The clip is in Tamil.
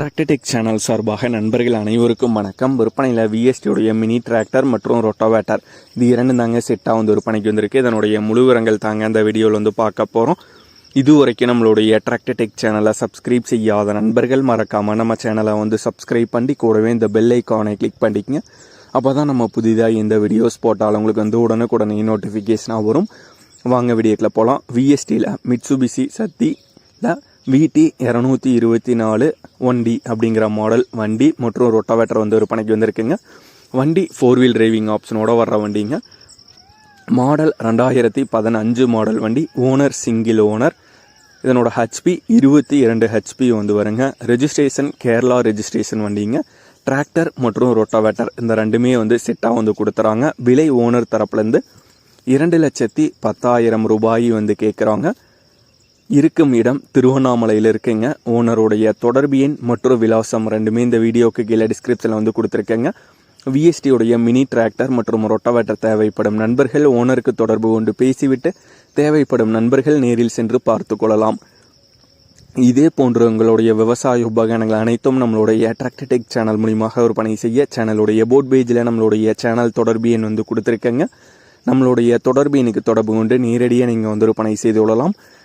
அட்ராக்டடெக் சேனல் சார்பாக நண்பர்கள் அனைவருக்கும் வணக்கம். விற்பனையில் விஎஸ்டியுடைய மினி டிராக்டர் மற்றும் ரொட்டோவேட்டர் இது இரண்டு தாங்க செட்டாக வந்து விற்பனைக்கு வந்திருக்கு. இதனுடைய முழு விவரங்கள் தாங்க அந்த வீடியோவில் வந்து பார்க்க போகிறோம் இது வரைக்கும் நம்மளுடைய அட்ராக்டடெக் சேனலை சப்ஸ்கிரைப் செய்யாத நண்பர்கள் மறக்காமல் நம்ம சேனலை வந்து சப்ஸ்கிரைப் பண்ணி கூடவே இந்த பெல் ஐக்கானை கிளிக் பண்ணிக்கங்க. அப்போ தான் நம்ம புதிதாக இந்த வீடியோஸ் போட்டால் உங்களுக்கு வந்து உடனுக்குடனே நோட்டிஃபிகேஷனாக வரும். வாங்க வீடியோக்கில் போகலாம் விஎஸ்டியில் மிட்சுபிசி சத்தியில் விடி இரநூத்தி இருபத்தி நாலு ஒன் டி அப்படிங்கிற மாடல் வண்டி மற்றும் ரொட்டாவேட்டர் வந்து விற்பனைக்கு வந்திருக்குங்க. வண்டி ஃபோர் வீல் டிரைவிங் ஆப்ஷனோட வர்ற வண்டிங்க. மாடல் ரெண்டாயிரத்தி பதினஞ்சு மாடல் வண்டி ஓனர் சிங்கிள் ஓனர் இதனோட ஹெச்பி இருபத்தி இரண்டு ஹெச்பி வந்து வருங்க. ரெஜிஸ்ட்ரேஷன் கேரளா ரெஜிஸ்ட்ரேஷன் வண்டிங்க. டிராக்டர் மற்றும் ரொட்டாவேட்டர் இந்த ரெண்டுமே வந்து செட்டாக வந்து கொடுத்துறாங்க. விலை ஓனர் தரப்புலேருந்து இரண்டு லட்சத்தி பத்தாயிரம் ரூபாய் வந்து கேட்குறாங்க இருக்கும் இடம் திருவண்ணாமலையில் இருக்குங்க. ஓனருடைய தொடர்பு எண் மற்றும் விலாசம் ரெண்டுமே இந்த வீடியோக்கு கீழே டிஸ்கிரிப்ஷனில் வந்து கொடுத்துருக்கேங்க. விஎஸ்டியுடைய மினி டிராக்டர் மற்றும் ரொட்டவேட்டர் தேவைப்படும் நண்பர்கள் ஓனருக்கு தொடர்பு கொண்டு பேசிவிட்டு தேவைப்படும் நண்பர்கள் நேரில் சென்று பார்த்து கொள்ளலாம். இதே போன்று உங்களுடைய விவசாய உபகரணங்கள் அனைத்தும் நம்மளுடைய அட்ராக்டடெக் சேனல் மூலியமாக விற்பனை செய்ய சேனலுடைய போட் பேஜில் நம்மளுடைய சேனல் தொடர்பு எண் வந்து கொடுத்துருக்கேங்க. நம்மளுடைய தொடர்பு எனக்கு தொடர்பு கொண்டு நேரடியாக நீங்கள் வந்து விற்பனை செய்து கொள்ளலாம்.